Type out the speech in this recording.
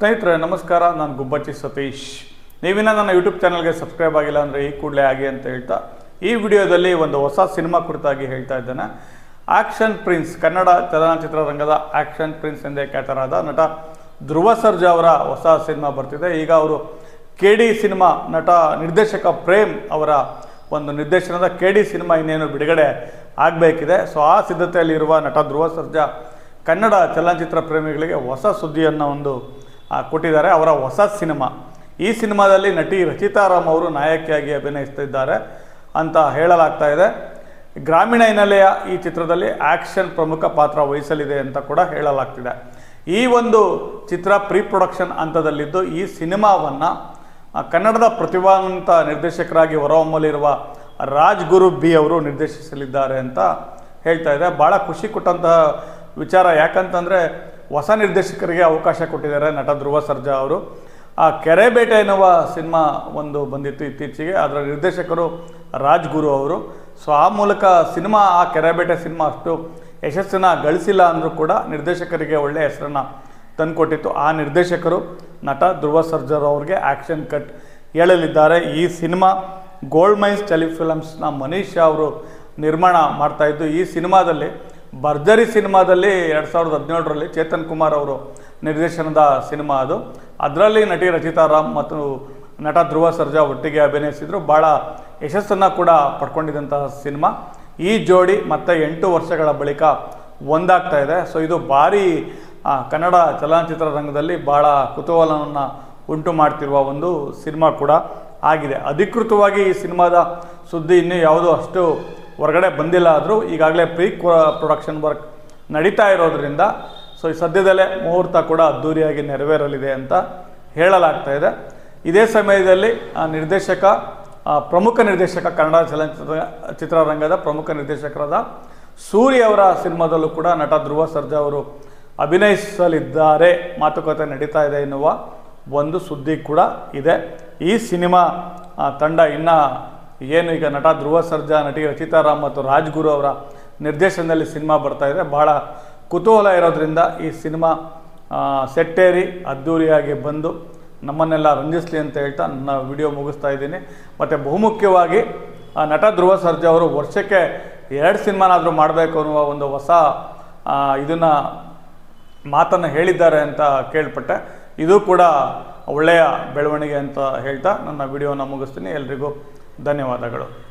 ಸ್ನೇಹಿತರೆ, ನಮಸ್ಕಾರ. ನಾನು ಗುಬ್ಬಚ್ಚಿ ಸತೀಶ್. ನೀವಿನ ನನ್ನ ಯೂಟ್ಯೂಬ್ ಚಾನಲ್ಗೆ ಸಬ್ಸ್ಕ್ರೈಬ್ ಆಗಿಲ್ಲ ಅಂದರೆ ಈ ಕೂಡಲೇ ಆಗಿ ಅಂತ ಹೇಳ್ತಾ, ಈ ವಿಡಿಯೋದಲ್ಲಿ ಒಂದು ಹೊಸ ಸಿನಿಮಾ ಕುರಿತಾಗಿ ಹೇಳ್ತಾ ಇದ್ದೇನೆ. ಆಕ್ಷನ್ ಪ್ರಿನ್ಸ್, ಕನ್ನಡ ಚಲನಚಿತ್ರರಂಗದ ಆಕ್ಷನ್ ಪ್ರಿನ್ಸ್ ಎಂದೇ ಖ್ಯಾತರಾದ ನಟ ಧ್ರುವ ಸರ್ಜಾ ಅವರ ಹೊಸ ಸಿನಿಮಾ ಬರ್ತಿದೆ. ಈಗ ಅವರು ಕೆ ಡಿ ಸಿನಿಮಾ ನಟ ನಿರ್ದೇಶಕ ಪ್ರೇಮ್ ಅವರ ಒಂದು ನಿರ್ದೇಶನದ ಕೆ ಡಿ ಸಿನಿಮಾ ಇನ್ನೇನು ಬಿಡುಗಡೆ ಆಗಬೇಕಿದೆ. ಸೊ, ಆ ಸಿದ್ಧತೆಯಲ್ಲಿರುವ ನಟ ಧ್ರುವ ಸರ್ಜಾ ಕನ್ನಡ ಚಲನಚಿತ್ರ ಪ್ರೇಮಿಗಳಿಗೆ ಹೊಸ ಸುದ್ದಿಯನ್ನು ಒಂದು ಕೊಟ್ಟಿದ್ದಾರೆ. ಅವರ ಹೊಸ ಸಿನಿಮಾ. ಈ ಸಿನಿಮಾದಲ್ಲಿ ನಟಿ ರಚಿತಾರಾಮ್ ಅವರು ನಾಯಕಿಯಾಗಿ ಅಭಿನಯಿಸ್ತಿದ್ದಾರೆ ಅಂತ ಹೇಳಲಾಗ್ತಾ ಇದೆ. ಗ್ರಾಮೀಣ ಹಿನ್ನೆಲೆಯ ಈ ಚಿತ್ರದಲ್ಲಿ ಆಕ್ಷನ್ ಪ್ರಮುಖ ಪಾತ್ರ ವಹಿಸಲಿದೆ ಅಂತ ಕೂಡ ಹೇಳಲಾಗ್ತಿದೆ. ಈ ಒಂದು ಚಿತ್ರ ಪ್ರೀ ಪ್ರೊಡಕ್ಷನ್ ಹಂತದಲ್ಲಿದ್ದು ಈ ಸಿನಿಮಾವನ್ನು ಕನ್ನಡದ ಪ್ರತಿಭಾವಂತ ನಿರ್ದೇಶಕರಾಗಿ ಹೊರಹೊಮ್ಮಲಿರುವ ರಾಜ್ಗುರು ಬಿ ಅವರು ನಿರ್ದೇಶಿಸಲಿದ್ದಾರೆ ಅಂತ ಹೇಳ್ತಾ ಇದೆ. ಭಾಳ ಖುಷಿ ಕೊಟ್ಟಂತಹ ವಿಚಾರ. ಯಾಕಂತಂದರೆ ಹೊಸ ನಿರ್ದೇಶಕರಿಗೆ ಅವಕಾಶ ಕೊಟ್ಟಿದ್ದಾರೆ ನಟ ಧ್ರುವ ಸರ್ಜಾ ಅವರು. ಆ ಕೆರೆಬೇಟೆ ಎನ್ನುವ ಸಿನಿಮಾ ಒಂದು ಬಂದಿತ್ತು ಇತ್ತೀಚೆಗೆ. ಅದರ ನಿರ್ದೇಶಕರು ರಾಜ್ಗುರು ಅವರು. ಸೊ, ಆ ಮೂಲಕ ಸಿನಿಮಾ, ಆ ಕೆರೆಬೇಟೆ ಸಿನಿಮಾ ಅಷ್ಟು ಯಶಸ್ಸನ್ನು ಗಳಿಸಿಲ್ಲ ಅಂದರೂ ಕೂಡ ನಿರ್ದೇಶಕರಿಗೆ ಒಳ್ಳೆಯ ಹೆಸರನ್ನು ತಂದುಕೊಟ್ಟಿತ್ತು. ಆ ನಿರ್ದೇಶಕರು ನಟ ಧ್ರುವ ಸರ್ಜರ್ ಅವ್ರಿಗೆ ಆ್ಯಕ್ಷನ್ ಕಟ್ ಹೇಳಲಿದ್ದಾರೆ. ಈ ಸಿನಿಮಾ ಗೋಲ್ಡ್ ಮೈನ್ಸ್ ಟೆಲಿಫಿಲಮ್ಸ್ನ ಮನೀಶ್ ಅವರು ನಿರ್ಮಾಣ ಮಾಡ್ತಾಯಿದ್ದು ಈ ಸಿನಿಮಾದಲ್ಲಿ ಭರ್ಜರಿ ಸಿನಿಮಾದಲ್ಲಿ ಎರಡು ಸಾವಿರದ ಹದಿನೇಳರಲ್ಲಿ ಚೇತನ್ ಕುಮಾರ್ ಅವರು ನಿರ್ದೇಶನದ ಸಿನಿಮಾ ಅದು. ಅದರಲ್ಲಿ ನಟಿ ರಚಿತಾ ರಾಮ್ ಮತ್ತು ನಟ ಧ್ರುವ ಸರ್ಜಾ ಒಟ್ಟಿಗೆ ಅಭಿನಯಿಸಿದ್ರು. ಭಾಳ ಯಶಸ್ಸನ್ನು ಕೂಡ ಪಡ್ಕೊಂಡಿದ್ದಂತಹ ಸಿನಿಮಾ. ಈ ಜೋಡಿ ಮತ್ತೆ ಎಂಟು ವರ್ಷಗಳ ಬಳಿಕ ಒಂದಾಗ್ತಾ ಇದೆ. ಸೊ ಇದು ಭಾರಿ ಕನ್ನಡ ಚಲನಚಿತ್ರ ರಂಗದಲ್ಲಿ ಭಾಳ ಕುತೂಹಲವನ್ನು ಉಂಟು ಮಾಡ್ತಿರುವ ಒಂದು ಸಿನಿಮಾ ಕೂಡ ಆಗಿದೆ. ಅಧಿಕೃತವಾಗಿ ಈ ಸಿನಿಮಾದ ಸುದ್ದಿ ಇನ್ನೂ ಯಾವುದೂ ಅಷ್ಟು ಹೊರಗಡೆ ಬಂದಿಲ್ಲ ಆದರೂ ಈಗಾಗಲೇ ಪ್ರೀ ಪ್ರೊಡಕ್ಷನ್ ವರ್ಕ್ ನಡೀತಾ ಇರೋದ್ರಿಂದ ಸೊ ಈ ಸದ್ಯದಲ್ಲೇ ಮುಹೂರ್ತ ಕೂಡ ಅದ್ಧೂರಿಯಾಗಿ ನೆರವೇರಲಿದೆ ಅಂತ ಹೇಳಲಾಗ್ತಾ ಇದೆ. ಇದೇ ಸಮಯದಲ್ಲಿ, ಆ ನಿರ್ದೇಶಕ ಪ್ರಮುಖ ನಿರ್ದೇಶಕ ಕನ್ನಡ ಚಲನಚಿತ್ರ, ಚಿತ್ರರಂಗದ ಪ್ರಮುಖ ನಿರ್ದೇಶಕರಾದ ಸೂರಿ ಅವರ ಸಿನಿಮಾದಲ್ಲೂ ಕೂಡ ನಟ ಧ್ರುವ ಸರ್ಜಾ ಅವರು ಅಭಿನಯಿಸಲಿದ್ದಾರೆ, ಮಾತುಕತೆ ನಡೀತಾ ಇದೆ ಎನ್ನುವ ಒಂದು ಸುದ್ದಿ ಕೂಡ ಇದೆ. ಈ ಸಿನಿಮಾ ತಂಡ ಇನ್ನು ಏನು ಈಗ ನಟ ಧ್ರುವ ಸರ್ಜಾ ನಟಿ ರಚಿತಾರಾಮ್ ಮತ್ತು ರಾಜ್ಗುರು ಅವರ ನಿರ್ದೇಶನದಲ್ಲಿ ಸಿನಿಮಾ ಬರ್ತಾ ಇದೆ. ಬಹಳ ಕುತೂಹಲ ಇರೋದ್ರಿಂದ ಈ ಸಿನಿಮಾ ಸೆಟ್ಟೇರಿ ಅದ್ಧೂರಿಯಾಗಿ ಬಂದು ನಮ್ಮನ್ನೆಲ್ಲ ರಂಜಿಸಲಿ ಅಂತ ಹೇಳ್ತಾ ನನ್ನ ವಿಡಿಯೋ ಮುಗಿಸ್ತಾ ಇದ್ದೀನಿ. ಮತ್ತು ಬಹುಮುಖ್ಯವಾಗಿ ನಟ ಧ್ರುವ ಸರ್ಜಾ ಅವರು ವರ್ಷಕ್ಕೆ ಎರಡು ಸಿನಿಮಾನಾದರೂ ಮಾಡಬೇಕು ಅನ್ನುವ ಒಂದು ಹೊಸ ಇದನ್ನು ಮಾತನ್ನು ಹೇಳಿದ್ದಾರೆ ಅಂತ ಕೇಳ್ಪಟ್ಟೆ. ಇದು ಕೂಡ ಒಳ್ಳೆಯ ಬೆಳವಣಿಗೆ ಅಂತ ಹೇಳ್ತಾ ನನ್ನ ವಿಡಿಯೋನ ಮುಗಿಸ್ತೀನಿ. ಎಲ್ರಿಗೂ ಧನ್ಯವಾದಗಳು.